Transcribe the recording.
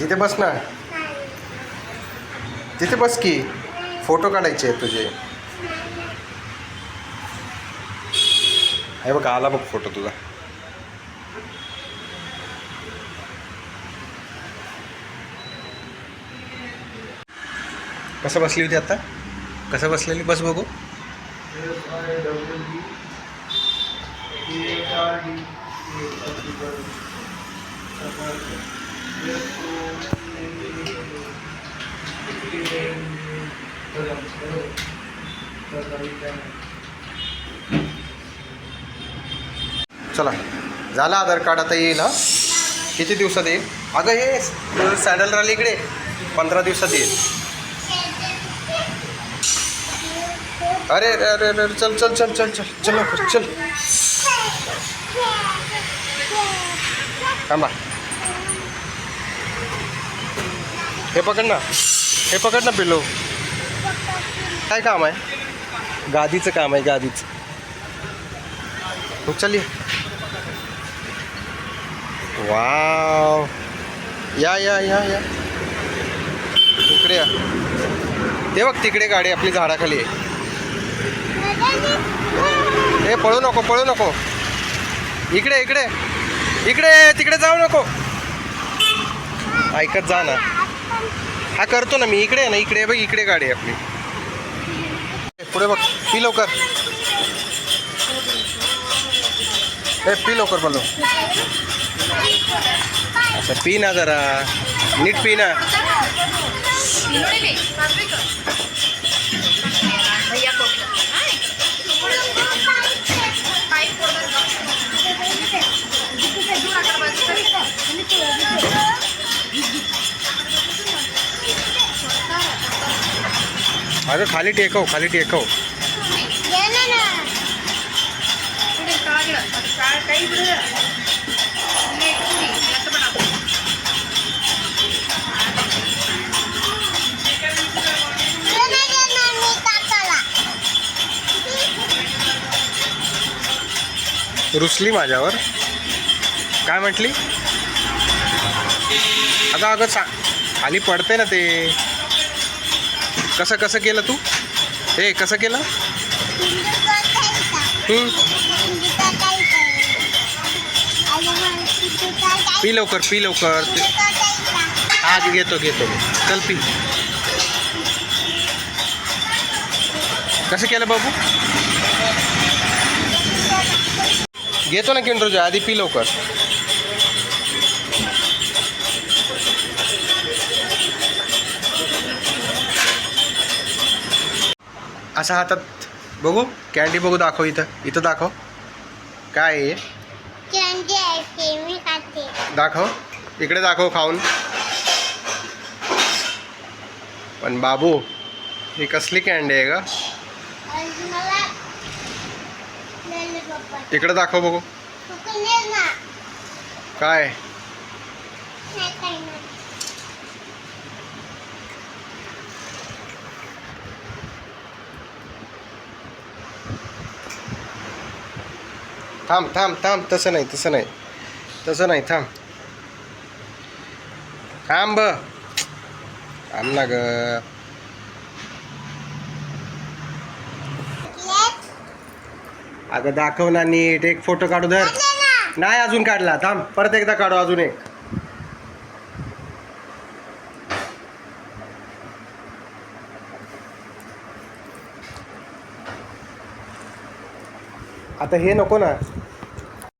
तिथे बस ना. तिथे बस की. फोटो काढायचे आहेत तुझे. हे बघ आला बघ फोटो तुझा. कसं बसली होती आता? कसं बसलेली? बस बघू. चला झालं आधार कार्ड आता येईल हा? किती दिवसात येईल? अगं हे सॅडल राहिली इकडे. पंधरा दिवसात येईल. अरे अरे अरे अरे चल चल चल चल चल चल चल. थांबा. हे पकड ना. हे पकड ना पिल्लो. काय काम आहे? गादीचं काम आहे गादीचं. चलिए वाव. या या या या. इकडे या. ते बघ तिकडे गाडी आपली झाडाखाली आहे. हे पळू नको पळू नको. इकडे इकडे. इकडे तिकडे जाऊ नको. ऐकत जा ना. हा करतो ना मी इकडे आहे ना इकडे बघ इकडे गाडी आहे आपली. पुढे बघ पी लवकर. ए पी लवकर बोलो अच्छा पी ना जरा. नीट पी ना. अगं खाली टेकव खाली टेकव. काही रुसली माझ्यावर. काय म्हटली? अगं अगं सा खाली पडते ना ते. कसं कसं केलं तू? ए कसं केलं? पी लवकर पी लवकर. आज घेतो घेतो. चल पी. कसं केलं बाबू? घेतो ना किंड्रोजा आधी पी लवकर. असा हातात बघू. कॅन्डी बघू दाखव इथं. इथं दाखव. काय आहे हे? कॅन्डी आहे मी खाते. दाखव. इकडे दाखव खाऊन. पण बाबू ही कसली कॅन्डी आहे का इकडे दाखव बघू. काय? थांब थांब थांब. तसं नाही तसं नाही. तसं नाही थांब. थांब. थांब ना ग. अगं दाखव ना नीट. एक फोटो काढू धर. नाही अजून काढला. थांब. परत एकदा काढू अजून एक. आता हे नको ना.